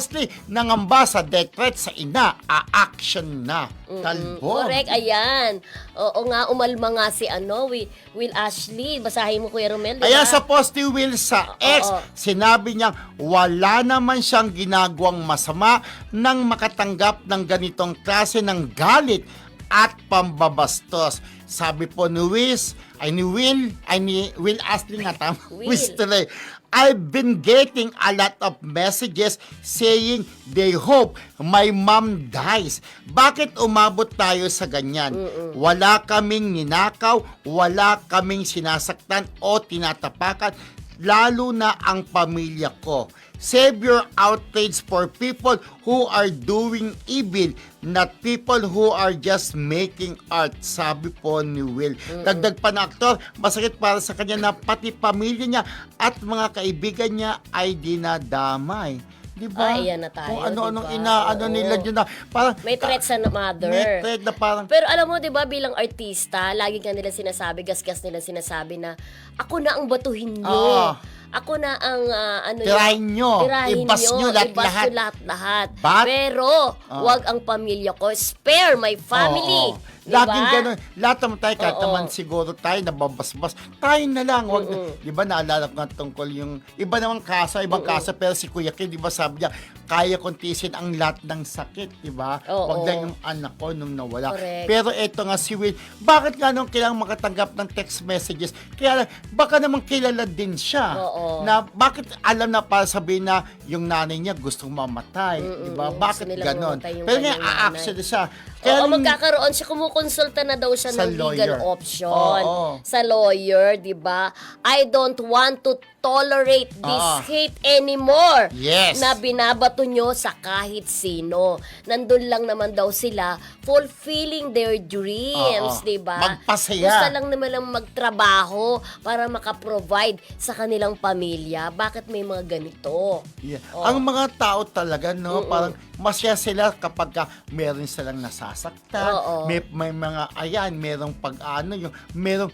Ashley nangamba sa threat sa ina, a-action na. Talbog. Correct, ayan. Oo nga, umalma nga si ano, Will, Will Ashley. Basahin mo, Kuya Romel, di Kaya ba? sa post ni Will sa X, Oo. sinabi niya wala naman siyang ginagawang masama nang makatanggap ng ganitong klase ng galit at pambabastos. Sabi po ni Wiz, ay ni Will, ay ni Will Astley nga tama. Wiz tuloy. I've been getting a lot of messages saying they hope my mom dies. Bakit umabot tayo sa ganyan? Wala kaming ninakaw, wala kaming sinasaktan o tinatapakan, lalo na ang pamilya ko. Save your outrage for people who are doing evil, not people who are just making art. Sabi po ni Will. Dagdag pa na aktor, masakit para sa kanya na pati pamilya niya at mga kaibigan niya ay dinadamay. Di ba? Ay, ayan na tayo, Kung ano-anong di ba? inaano Oo. nila dyan na parang May threat sa mother. may threat na parang Pero alam mo, 'di ba, bilang artista, lagi ka nila sinasabi, gasgas nila sinasabi na ako na ang batuhin nyo. Oo. Ako na ang ah, ano Tirahin nyo. tirahin Ibas nyo, lahat- ibas lahat. lahat-lahat. But- Pero, Oo. wag ang pamilya ko. Spare my family. Oo. Di ba? Laging ganun. Lahat naman tayo, kahit Oo. naman siguro tayo nababasbas, tayo na lang. Wag, Di ba naalala ko nga tungkol yung, iba namang kaso, ibang kaso, pero si Kuya Kim, di ba sabi niya, kaya kong tiisin ang lahat ng sakit, di ba? Oo. Wag lang yung anak ko nung nawala. Correct. Pero eto nga si Will, bakit nga nung kailangan makatanggap ng text messages? Kaya lang, baka naman kilala din siya. Oo. Na bakit alam na para sabihin na yung nanay niya gustong mamatay, di ba? Mm-mm. Bakit Gusto nilang ganon? mamatay yung Pero nga, kanyang a-action nanay. Siya. Oo, magkakaroon siya. Kumukonsulta na daw siya Sa ng lawyer. legal option. Oo. Sa lawyer, di ba? I don't want to tolerate this Oo. hate anymore. Yes. Na binabato nyo sa kahit sino. Nandun lang naman daw sila fulfilling their dreams, Oo. di ba? Magpasaya. Gusto lang naman lang magtrabaho para makaprovide sa kanilang pamilya. Bakit may mga ganito? Yeah. Oo. Ang mga tao talaga, no, parang masaya sila kapag ka meron silang nasasaktan. Oo. May, may mga, ayan, merong pag-ano, yung, merong,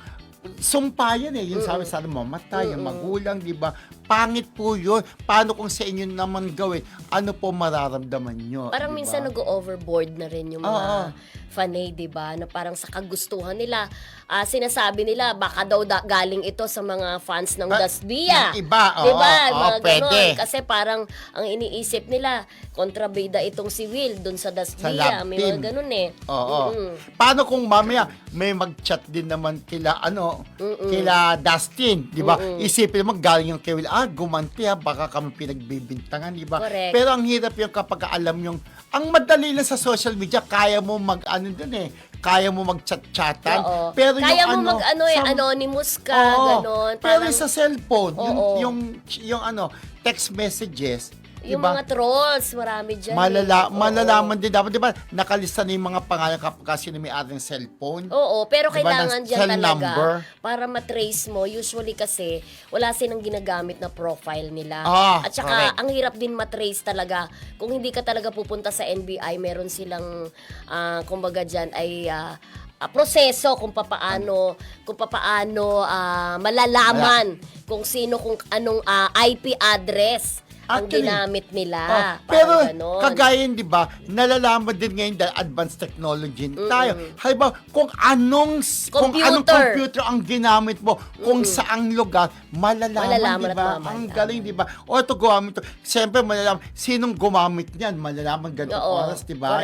sumpa yan eh. Yung sabi sana mamatay, yung magulang, di ba? Pangit po yun. Paano kung sa inyo naman gawin? Ano po mararamdaman nyo? Parang di ba? minsan nag-overboard na rin yung mga Oo. fanay, 'di ba? Na parang sa kagustuhan nila, ah, sinasabi nila baka daw da- galing ito sa mga fans ng Ah, Dasbia. iba, oo, oo, Mga pwede. ganon. Kasi parang ang iniisip nila, kontrabida itong si Will dun sa Dasbia. love May team. mga ganun eh. Oo. Mm-mm. Paano kung mamaya may mag-chat din naman kila ano, kila Dustin, 'di ba? Isipin mo galing yung kay Will, ah, gumanti ha, baka kami pinagbibintangan, 'di ba? Correct. Pero ang hirap yung kapag alam yung ang madali lang sa social media, kaya mo mag ano dun eh, kaya mo mag-chat-chatan. Oo. Pero Kaya yung mo ano, mag ano eh, sa- anonymous ka, Oo. ganon. Pero Parang, yung sa cellphone, yung, Oo. yung yung ano, text messages, yung 'di ba? mga trolls, marami dyan. Malala, eh. Malalaman din dapat, di ba? Nakalista na yung mga pangalan kapag kasi may ating cellphone. Oo, pero Diba, kailangan ng dyan talaga number? para matrace mo. Usually kasi wala silang ginagamit na profile nila. Ah, At saka correct. ang hirap din matrace talaga. Kung hindi ka talaga pupunta sa NBI, meron silang ah, kumbaga dyan ay ah, ah, proseso kung papaano kung papaano ah, malalaman kung sino kung anong ah, IP address ang Actually, ginamit nila. Oh, pero ganon. kagaya di ba, nalalaman din ngayon dahil advanced technology tayo. Halimbawa, kung anong kung anong Computer. computer ang ginamit mo, kung saang lugar, malalaman, Malalaman di ba? Ang galing, di ba? O ito gumamit to. Siyempre, malalaman, sinong gumamit niyan, malalaman ganitong Oo, oras, di ba?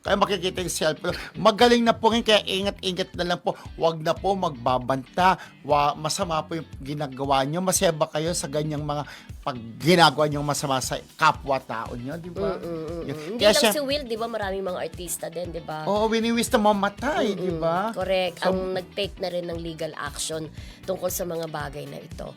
Kaya makikita yung cellphone. Magaling na po rin, kaya ingat-ingat na lang po. Huwag na po magbabanta. Wa, masama po yung ginagawa nyo. Masaya ba kayo sa ganyang mga pag ginagawa nyo masama sa kapwa-tao nyo, di ba? Yun. Hindi Kaya lang siya- si Will, di ba? Maraming mga artista din, di ba? Oo, winiwis na mamatay, di ba? Correct. So, ang nag-take na rin ng legal action tungkol sa mga bagay na ito.